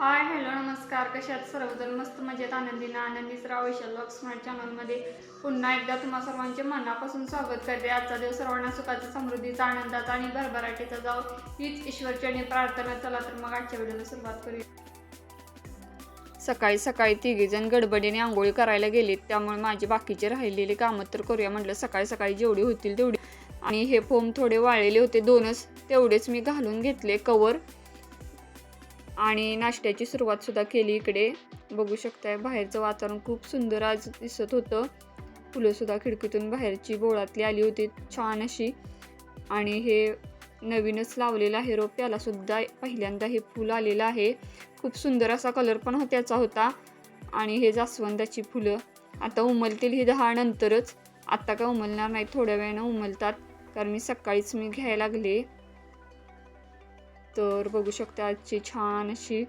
Hi hello नमस्कार. कशात सर्वजण? मस्त मजेत आनंदीनं आनंदीच राव वैशाल स्मार्ट चॅनलमध्ये पुन्हा एकदा तुम्हा सर्वांचे मनापासून स्वागत करते. आजचा दिवस सर्वांना सुखाचा समृद्धीचा आनंदाचा आणि भरभराटीचा जाऊ हीच ईश्वरचरणी प्रार्थना. चला तर मग आजच्या व्हिडिओला सुरुवात करूया. सकाळी सकाळी तिघीजण गडबडीने आंघोळी करायला गेलीत. त्यामुळे माझी बाकीचे राहिलेली कामं तर करूया म्हटलं. सकाळी सकाळी जेवढी होतील तेवढी. आणि हे फोम थोडे वाळलेले होते दोनच. तेवढेच मी घालून घेतले. कवर आणि नाश्त्याची सुरुवात सुद्धा केली इकडे. बघू शकताय बाहेरचं वातावरण खूप सुंदर आज दिसत होतं. फुलंसुद्धा खिडकीतून बाहेरची बोळातली आली होती छान अशी. आणि हे नवीनच लावलेलं आहे रोप त्याला सुद्धा पहिल्यांदा हे फुल आलेलं आहे. खूप सुंदर असा कलर पण हो- त्याचा होता. आणि हे जास्वंदाची फुलं. आता उमलतील ही दहा नंतरच. आत्ता काय उमलणार नाही थोड्या वेळानं उमलतात. कारण मी सकाळीच मी घ्यायला लागले. तर बघू शकता आजची छान अशी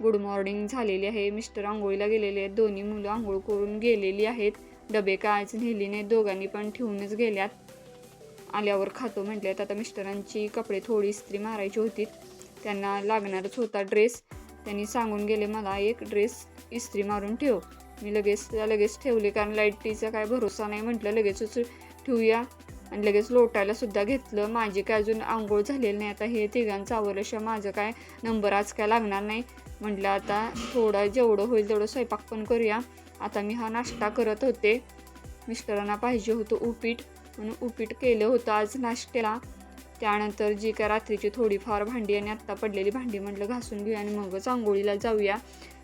गुड मॉर्निंग झालेली आहे. मिस्टर आंघोळीला गेलेले आहेत. दोन्ही मुलं आंघोळ करून गेलेली आहेत. डबे काय आज नेली नाही दोघांनी पण ठेवूनच गेल्यात. आल्यावर खातो म्हटल्यात. आता मिस्टरांची कपडे थोडी इस्त्री मारायची होती. त्यांना लागणारच होता ड्रेस त्यांनी सांगून गेले मला एक ड्रेस इस्त्री मारून ठेव. मी लगेच लगेच ठेवले कारण लाईटीचा काय भरोसा नाही. म्हटलं लगेचच ठेवूया. आणि लगेच लोटायला सुद्धा घेतलं. माझी काय अजून आंघोळ झालेली नाही. आता हे तिघांचं आवरल्याशिवाय माझं काय नंबर आज काय लागणार नाही. म्हटलं आता थोडं जेवढं होईल तेवढं स्वयंपाक पण करूया. आता मी हा नाश्ता करत होते. मिस्टरांना पाहिजे होतं उपीट. म्हणून उपीट केलं होतं आज नाश्त्याला. त्यानंतर जी काय रात्रीची थोडीफार भांडी आणि आत्ता पडलेली भांडी म्हटलं घासून घेऊया आणि मगच आंघोळीला जाऊया.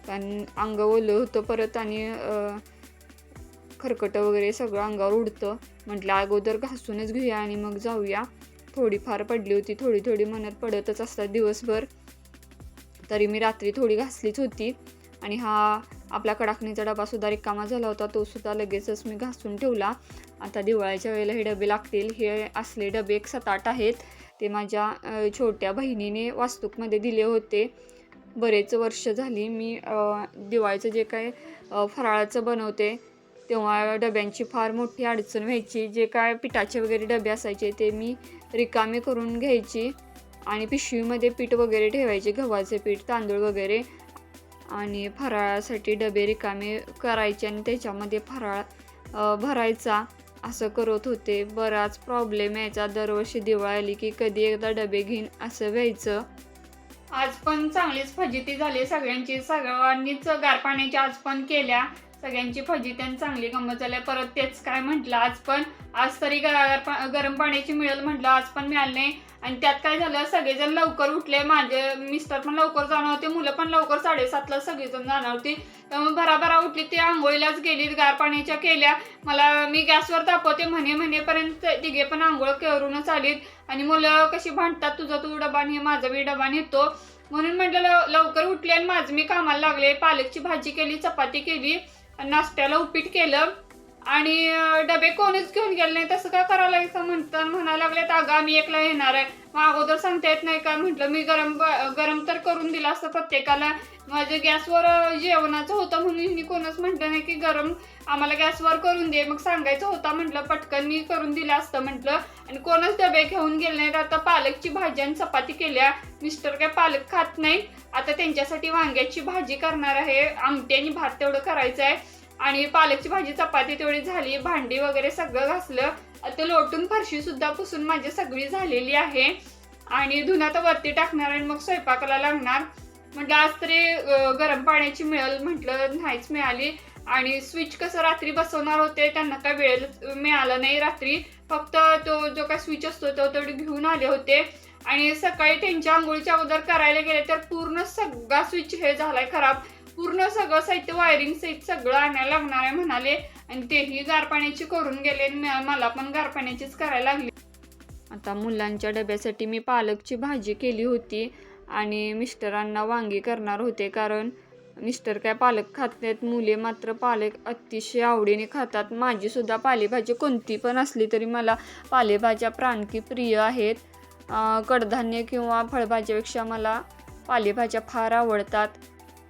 कारण अंग ओलं होतं परत आणि खरकटं वगैरे सगळं अंगावर उडतं. म्हटलं अगोदर घासूनच घेऊया आणि मग जाऊया. थोडीफार पडली होती थोडी थोडी मनात पडतच असतात दिवसभर. तरी मी रात्री थोडी घासलीच होती आणि हा आपला कडाकणीचा डबा सुद्धा रिकामा झाला होता तो सुद्धा लगेचच मी घासून ठेवला. आता दिवाळीच्या वेळेला हे डबे लागतील. हे असले डबे एक सात आठ आहेत. ते माझ्या छोट्या बहिणीने वास्तूकमध्ये दिले होते. बरेच वर्ष झाली मी दिवाळीचं जे काय फराळाचं बनवते तेव्हा डब्यांची फार मोठी अडचण व्हायची. जे काय पिठाचे वगैरे डबे असायचे ते मी रिकामे करून घ्यायची आणि पिशवीमध्ये पीठ वगैरे ठेवायचे गव्हाचे पीठ तांदूळ वगैरे. आणि फराळासाठी डबे रिकामे करायचे आणि त्याच्यामध्ये फराळ भरायचा असं करत होते. बराच प्रॉब्लेम यायचा. दरवर्षी दिवाळी आली की कधी एकदा डबे घेईन असं व्हायचं. आज पण चांगलीच फजिती झाली सगळ्यांची. सगळ्यांनीच गार पाण्याची आज पण केल्या. सगळ्यांची फजी त्यांनी चांगली गंमत झाली परत तेच काय म्हटलं आज पण आज तरी गरम पाण्याची मिळेल म्हटलं आज पण मिळालं नाही. आणि त्यात काय झालं सगळेजण लवकर उठले. माझे मिस्टर पण लवकर जाणार होते मुलं पण लवकर साडेसातला सगळेजण जाणार होती. त्यामुळे भराभरा उठली ते आंघोळीलाच गेली गार पाण्याच्या केल्या. मला मी गॅसवर तापवते म्हणे म्हणेपर्यंत तिघे पण आंघोळ करूनच आलीत. आणि मुलं कशी भांडतात तुझा तू डबा हे माझा बी डबा नेतो म्हणून म्हटलं लव- लवकर उठले आणि माझं मी कामाला लागले. पालकची भाजी केली चपाती केली. नाश्त्याला उपीट केलं. आणि डबे कोणीच घेऊन गेले नाही. तसं काय करायला लागायचं म्हणतात म्हणायला लागले तर अगं आम्ही एकला येणार आहे. मग अगोदर सांगता येत नाही का? म्हटलं मी गरम ब- गरम तर करून दिलं असतं प्रत्येकाला. माझ्या गॅसवर जेवणाचं होतं म्हणून मी कोणच म्हटलं नाही की गरम आम्हाला गॅसवर करून दे. मग सांगायचं होता म्हटलं पटकन मी करून दिलं असतं म्हटलं. आणि कोणच डबे घेऊन गेले नाहीत. आता पालकची भाजी आणि चपाती केल्या. मिस्टर काय पालक खात नाही आता त्यांच्यासाठी वांग्याची भाजी करणार आहे. आमटी आणि भात तेवढं करायचं आहे. आणि पालकची भाजी चपाती तेवढी झाली भांडी वगैरे सगळं घासलं. आता लोटून फरशी सुद्धा पुसून माझी सगळी झालेली आहे. आणि धुणं तर वरती टाकणार आणि मग स्वयंपाकाला लागणार. म्हटलं आज तरी गरम पाण्याची मिळेल म्हटलं नाहीच मिळाली. आणि स्विच कसं रात्री बसवणार होते त्यांना काय वेळ मिळाला नाही रात्री. फक्त तो जो काय स्विच असतो तो तेवढे घेऊन आले होते. आणि सकाळी त्यांच्या आंघोळीच्या अगोदर करायला गेले तर पूर्ण सगळा स्विच हे झालाय खराब. पूर्ण सगळं साहित्य वायरिंग सहित सगळं आणायला लागणार आहे म्हणाले. आणि तेही गारपाण्याची करून गेले आणि मला पण गारपाण्याचीच करायला लागली. आता मुलांच्या डब्यासाठी मी पालकची भाजी केली होती आणि मिस्टरांना वांगी करणार होते कारण मिस्टर काय पालक खात नाहीत. मुले मात्र पालक अतिशय आवडीने खातात. माझीसुद्धा पालेभाजी कोणती पण असली तरी मला पालेभाज्या प्राणकी प्रिय आहेत. कडधान्य किंवा फळभाज्यापेक्षा मला पालेभाज्या फार आवडतात.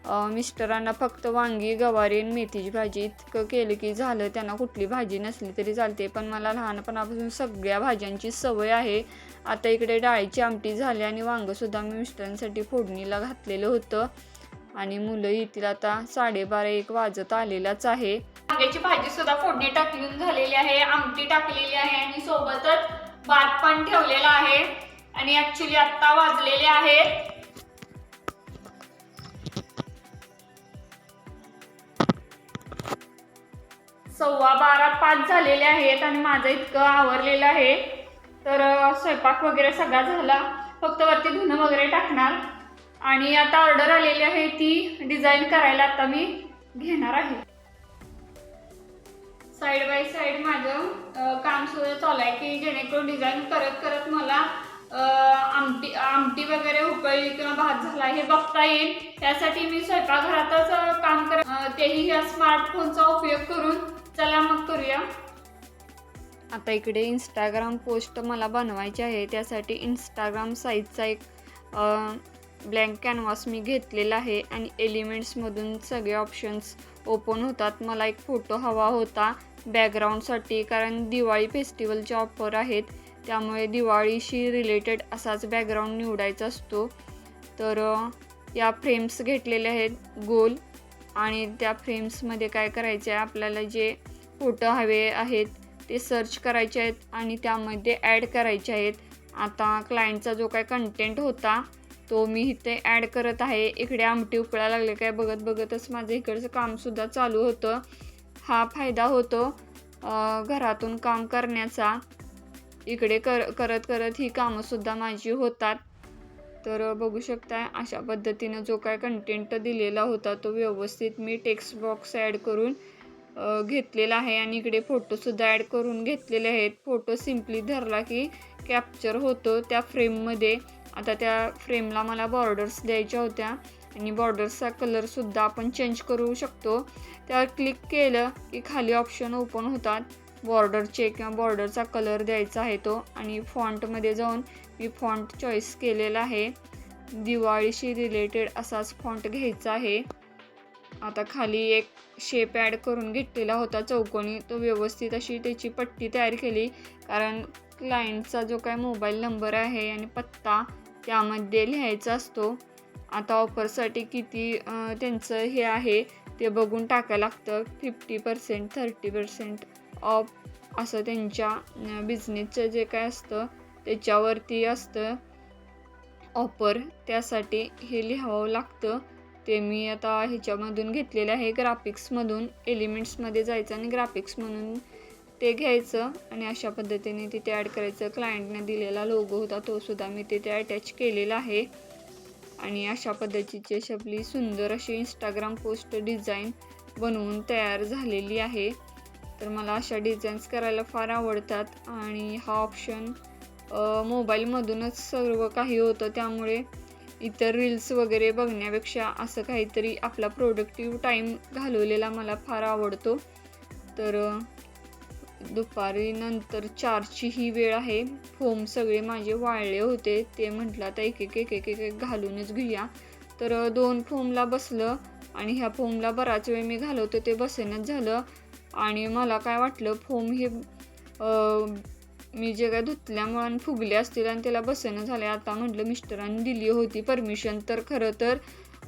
मिस्टरांना फक्त वांगी गवारी आणि मेथीची भाजी इतकं केलं की झालं. त्यांना कुठली भाजी नसली तरी चालते. पण मला लहानपणापासून सगळ्या भाज्यांची सवय आहे. आता इकडे डाळीची आमटी झाली आणि वांगंसुद्धा मी मिस्टरांसाठी फोडणीला घातलेलं होतं. आणि मुलं येतील आता साडेबारा एक वाजत आलेलाच आहे. वांग्याची भाजी सुद्धा फोडणी टाकून झालेली आहे. आमटी टाकलेली आहे आणि सोबतच भात पण ठेवलेला आहे. आणि ऍक्च्युली आत्ता वाजलेले आहेत. सव्वा बारा पाच झालेले आहेत आणि माझं इतकं आवरलेलं आहे. तर स्वयंपाक वगैरे सगळा झाला. फक्त वरती धुणं वगैरे टाकणार. आणि आता ऑर्डर आलेली आहे ती डिझाईन करायला आता मी घेणार आहे. साईड बाय साईड माझं काम सुद्धा चालू आहे की जेणेकरून डिझाईन करत करत मला आमटी आमटी वगैरे उकळली किंवा भात झाला हे बघता येईल. त्यासाठी मी स्वयंपाकघरातच काम करत तेही या स्मार्टफोनचा उपयोग करून चला मग करूया. आता इकडे इंस्टाग्राम पोस्ट मला बनवायची आहे. त्यासाठी इंस्टाग्राम साईजचा एक ब्लँक कॅनव्हास मी घेतलेला आहे आणि एलिमेंट्समधून सगळे ऑप्शन्स ओपन होतात. मला एक फोटो हवा होता बॅकग्राऊंडसाठी कारण दिवाळी फेस्टिवलचे ऑफर आहेत. त्यामुळे दिवाळीशी रिलेटेड असाच बॅकग्राऊंड निवडायचा असतो. तर या फ्रेम्स घेतलेल्या आहेत. गोल आणि त्या फ्रेम्समध्ये काय करायचे आहे आपल्याला जे फोटो हवे आहेत ते सर्च करायचे आहेत आणि त्यामध्ये ॲड करायचे आहेत. आता क्लायंटचा जो काय कंटेंट होता तो मी इथे ॲड करत आहे. इकडे आमटी उकळा लागले काय बघत बघतच माझं इकडचं कामसुद्धा चालू होतं. हा फायदा होतो घरातून काम करण्याचा. इकडे कर करत करत ही कामंसुद्धा माझी होतात. तर बघू शकता अशा पद्धतीनं जो काय कंटेंट दिलेला होता तो व्यवस्थित मी टेक्स्ट बॉक्स ॲड करून घेतलेला आहे. आणि इकडे फोटोसुद्धा ॲड करून घेतलेले आहेत. फोटो सिम्पली धरला की कॅप्चर होतो त्या फ्रेममध्ये आता त्या फ्रेमला मला बॉर्डर्स द्यायच्या होत्या. आणि बॉर्डर्सचा कलरसुद्धा आपण चेंज करू शकतो. त्यावर क्लिक केलं की खाली ऑप्शन ओपन होतात. बॉर्डरचे किंवा बॉर्डरचा कलर द्यायचा आहे तो. आणि फॉन्टमध्ये जाऊन मी फॉन्ट चॉईस केलेला आहे. दिवाळीशी रिलेटेड असाच फॉन्ट घ्यायचा आहे. आता खाली एक शेप ॲड करून घेतलेला होता चौकोनी. तो व्यवस्थित अशी त्याची पट्टी तयार केली. कारण क्लायंटचा जो काय मोबाईल नंबर आहे आणि पत्ता त्यामध्ये लिहायचा असतो. आता ऑफरसाठी किती त्यांचं हे आहे. ते बघून टाकायला लागतं. Fifty percent thirty percent off असं त्यांच्या बिझनेसचं जे काय असतं त्याच्यावरती असतं. ऑफर त्यासाठी हे लिहावं लागतं. ते मी आता ह्याच्यामधून घेतलेलं आहे ग्राफिक्समधून एलिमेंट्समध्ये जायचं आणि ग्राफिक्स म्हणून ते घ्यायचं आणि अशा पद्धतीने तिथे ॲड करायचं. क्लायंटने दिलेला लोगो होता तो सुद्धा मी तिथे अटॅच केलेला आहे. आणि अशा पद्धतीची अशी आपली सुंदर अशी इंस्टाग्राम पोस्ट डिझाईन बनवून तयार झालेली आहे. तर मला अशा डिझाईन्स करायला फार आवडतात. आणि हा ऑप्शन मोबाईलमधूनच सर्व काही होतं. त्यामुळे इतर रील्स वगैरे बघण्यापेक्षा असं काहीतरी आपला प्रोडक्टिव्ह टाईम घालवलेला मला फार आवडतो. तर दुपारी नंतर चारची ही वेळ आहे. फोम सगळे माझे वाळले होते. ते म्हटलं आता एक एक एक एक एक एक घालूनच घेऊया. तर दोन फोमला बसलं. आणि ह्या फोमला बराच वेळ मी घालवतो. ते बसेनच झालं. आणि मला काय वाटलं फोम हे मी जे काय धुतल्यामुळे आणि फुगले असतील आणि त्याला बसेनं झाले आता म्हटलं मिस्टरांनी दिली होती परमिशन तर खरं तर.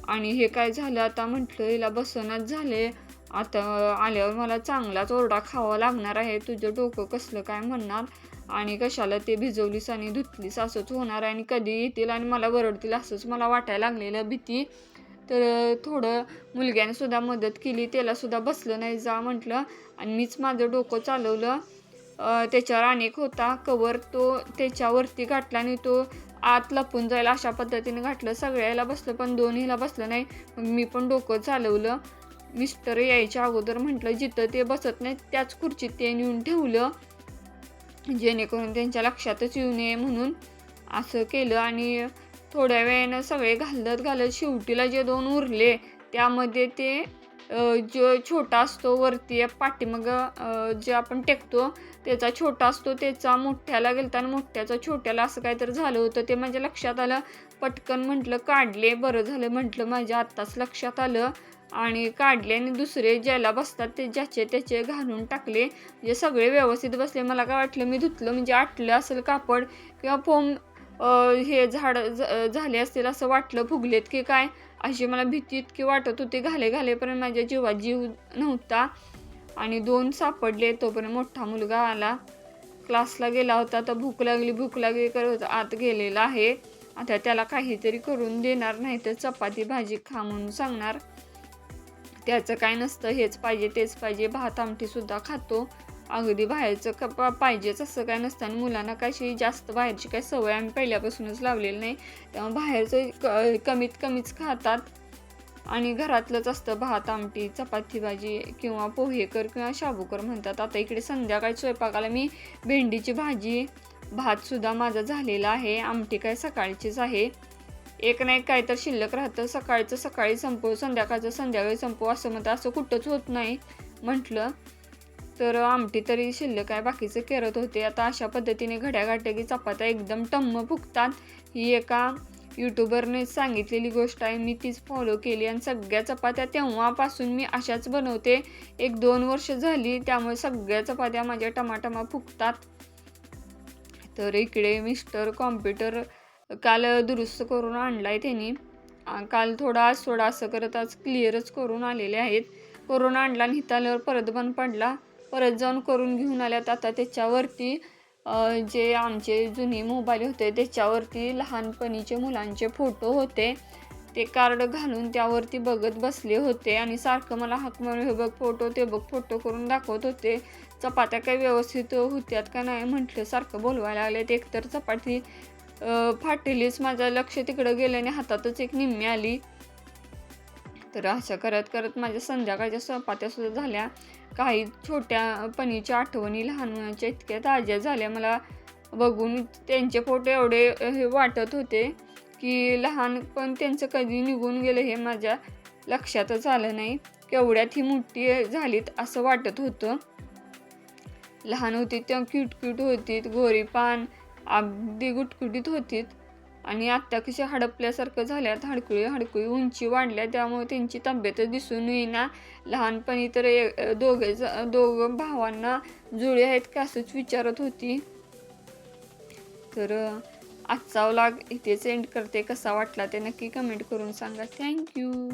आणि हे काय झालं आता म्हटलं हिला बसनच झाले आता आल्यावर मला चांगलाच ओरडा खावा लागणार आहे तुझं डोकं कसलं काय म्हणणार? आणि कशाला ते भिजवलीस आणि धुतलीस असंच होणार आहे आणि कधी येतील आणि मला वरडतील असंच मला वाटायला लागलेलं भीती. तर थोडं मुलग्याने सुद्धा मदत केली. त्यालासुद्धा बसलं नाही जा म्हटलं. आणि मीच माझं डोकं चालवलं. त्याच्यावर अनेक होता. कवर तो त्याच्यावरती घातला आणि तो आत लपून जायला अशा पद्धतीने घातलं. सगळ्याला बसलं पण दोन्हीला बसलं नाही. मग मी पण डोकं चालवलं. मिस्टर यायच्या अगोदर म्हटलं जिथं ते बसत नाही त्याच खुर्चीत ते नेऊन ठेवलं. जेणेकरून त्यांच्या लक्षातच येऊ नये म्हणून. असं केलं आणि थोड्या वेळानं सगळे घालत घालत शेवटीला जे दोन उरले त्यामध्ये ते जो छोटा असतो वरती पाठीमग जे आपण टेकतो त्याचा छोटा असतो त्याचा मोठ्याला गेलता आणि मोठ्याचा छोट्याला असं काहीतरी झालं होतं. ते माझ्या लक्षात आलं पटकन म्हटलं काढले बरं झालं म्हटलं माझ्या आत्ताच लक्षात आलं आणि काढले आणि दुसरे ज्याला बसतात ते ज्याचे त्याचे घालून टाकले. म्हणजे सगळे व्यवस्थित बसले. मला काय वाटलं मी धुतलं म्हणजे आटलं असेल कापड किंवा फोम हे झाड ज- झाले असतील असं वाटलं फुगलेत की काय? अशी मला भीती इतकी वाटत होती घाले घालेपर्यंत माझ्या जीवात जीव नव्हता. आणि दोन सापडले तोपर्यंत मोठा मुलगा आला. क्लासला गेला होता तर भूक लागली भूक लागली करत आत गेलेला आहे. आता त्याला काहीतरी करून देणार नाही तर चपाती भाजी खा म्हणून सांगणार. त्याचं काय नसतं हेच पाहिजे तेच पाहिजे. भात आमटीसुद्धा खातो. अगदी बाहेरचं क पाहिजेच असं काय नसतं. आणि मुलांना कशी जास्त बाहेरची काही सवय आम्ही पहिल्यापासूनच लावलेली नाही. त्यामुळे बाहेरचं क कमीत कमीच खातात. आणि घरातलंच असतं भात आमटी चपाती भाजी किंवा पोहेकर किंवा शाबूकर म्हणतात. आता इकडे संध्याकाळी स्वयंपाकाला मी भेंडीची भाजी भातसुद्धा माझा झालेला आहे. आमटी काय सकाळचीच आहे. एक ना एक काय तर शिल्लक राहतं. सकाळचं सकाळी संपव संध्याकाळचं संध्याकाळी संपव असं म्हणतं असं कुठंच होत नाही म्हटलं. तर आमटी तरी शिल्लक आहे बाकीचं करत होते. आता अशा पद्धतीने घड्या की चपात्या एकदम टम्म फुगतात ही एका यूट्यूबरने सांगितलेली गोष्ट आहे मी तीच फॉलो केली आणि सगळ्या चपात्या तेव्हापासून मी अशाच बनवते. एक दोन वर्ष झाली त्यामुळे सगळ्या चपात्या माझ्या टमाटमा फुगतात तर इकडे मिस्टर कॉम्प्युटर काल दुरुस्त करून आणला आहे त्यांनी. काल थोडा आज थोडा असं करत आज क्लिअरच करून आलेले आहेत. करून आणला आणि इथं परत बंद पडला. परत जाऊन करून घेऊन आल्यात. आता त्याच्यावरती जे आमचे जुने मोबाईल होते त्याच्यावरती लहानपणीचे मुलांचे फोटो होते. ते कार्ड घालून त्यावरती बघत बसले होते आणि सारखं मला हाक मारून हे बघ फोटो ते बघ फोटो करून दाखवत होते. चपात्या काही व्यवस्थित होत्यात का नाही? म्हटलं. सारखं बोलवायला लागलेत. एकतर चपाती फाटलीच माझं लक्ष तिकडं गेलं आणि हातातच एक निम्मी आली. तर अशा करत करत माझ्या संध्याकाळच्या चपात्या सुद्धा झाल्या. काही छोट्या पणीच्या आठवणी लहान मुलांच्या इतक्या ताज्या झाल्या. मला बघून त्यांचे फोटो एवढे हे वाटत होते की लहानपण त्यांचं कधी निघून गेलं हे माझ्या लक्षातच आलं नाही. केवढ्यात ही मोठी झालीत असं वाटत होतं. लहान होती त्या क्यूट क्यूट होतीत गोरीपान अगदी गुटकुटीत होतीत. आणि आत्ता कशी हडपल्यासारखं झाल्यात हडकुळी हडकुळी उंची वाढल्या त्यामुळे त्यांची तब्येतच दिसून येईना. लहानपणी तर ए- दोघे ज- दोघं भावांना जुळे आहेत का असंच विचारत होती. तर आजचा व्लॉग इथेच एंड करते. कसा वाटला ते नक्की कमेंट करून सांगा. थँक्यू